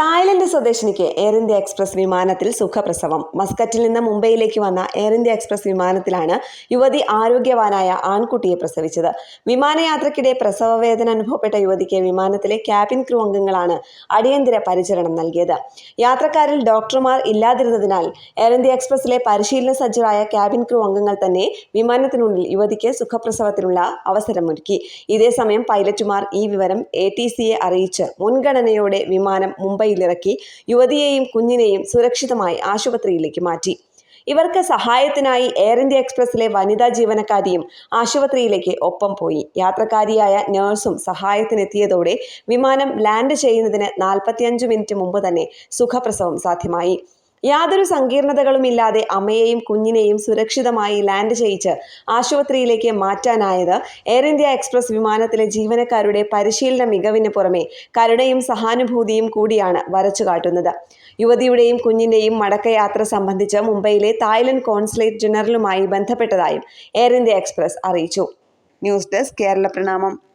Thailand സ്വദേശിനിക്ക് Air India Express വിമാനത്തിൽ സുഖപ്രസവം. മസ്കറ്റിൽ നിന്ന് മുംബൈയിലേക്ക് വന്ന എയർ ഇന്ത്യ എക്സ്പ്രസ് വിമാനത്തിലാണ് യുവതി ആരോഗ്യവാനായ ആൺകുട്ടിയെ പ്രസവിച്ചത്. വിമാനയാത്രക്കിടെ പ്രസവ വേദന അനുഭവപ്പെട്ട യുവതിക്ക് വിമാനത്തിലെ ക്യാബിൻ ക്രൂ അംഗങ്ങളാണ് അടിയന്തര പരിചരണം നൽകിയത്. യാത്രക്കാരിൽ ഡോക്ടർമാർ ഇല്ലാതിരുന്നതിനാൽ എയർ ഇന്ത്യ എക്സ്പ്രസിലെ പരിശീലന സജ്ജരായ ക്യാബിൻ ക്രൂ അംഗങ്ങൾ തന്നെ വിമാനത്തിനുള്ളിൽ യുവതിക്ക് സുഖപ്രസവത്തിനുള്ള അവസരമൊരുക്കി. ഇതേസമയം പൈലറ്റുമാർ ഈ വിവരം എ ടി സിയെ അറിയിച്ച് മുൻഗണനയോടെ വിമാനം മുംബൈയിലിറക്കി യുവതിയെയും കുഞ്ഞിനെയും സുരക്ഷിതമായി ആശുപത്രിയിലേക്ക് മാറ്റി. ഇവർക്ക് സഹായത്തിനായി എയർ ഇന്ത്യ എക്സ്പ്രസിലെ വനിതാ ജീവനക്കാരിയും ആശുപത്രിയിലേക്ക് ഒപ്പം പോയി. യാത്രക്കാരിയായ നഴ്സും സഹായത്തിനെത്തിയതോടെ വിമാനം ലാൻഡ് ചെയ്യുന്നതിന് നാൽപ്പത്തിയഞ്ച് മിനിറ്റ് മുമ്പ് തന്നെ സുഖപ്രസവം സാധ്യമായി. യാതൊരു സങ്കീർണതകളും ഇല്ലാതെ അമ്മയെയും കുഞ്ഞിനെയും സുരക്ഷിതമായി ലാൻഡ് ചെയ്യിച്ച് ആശുപത്രിയിലേക്ക് മാറ്റാനായത് എയർ ഇന്ത്യ എക്സ്പ്രസ് വിമാനത്തിലെ ജീവനക്കാരുടെ പരിശീലന മികവിന് പുറമെ കരുണയും സഹാനുഭൂതിയും കൂടിയാണ് വരച്ചു കാട്ടുന്നത്. യുവതിയുടെയും കുഞ്ഞിന്റെയും മടക്കയാത്ര സംബന്ധിച്ച് മുംബൈയിലെ തായ്ലൻഡ് കോൺസുലേറ്റ് ജനറലുമായി ബന്ധപ്പെട്ടതായും എയർ ഇന്ത്യ എക്സ്പ്രസ് അറിയിച്ചു. ന്യൂസ് ഡെസ്ക് കേരള പ്രണാമം.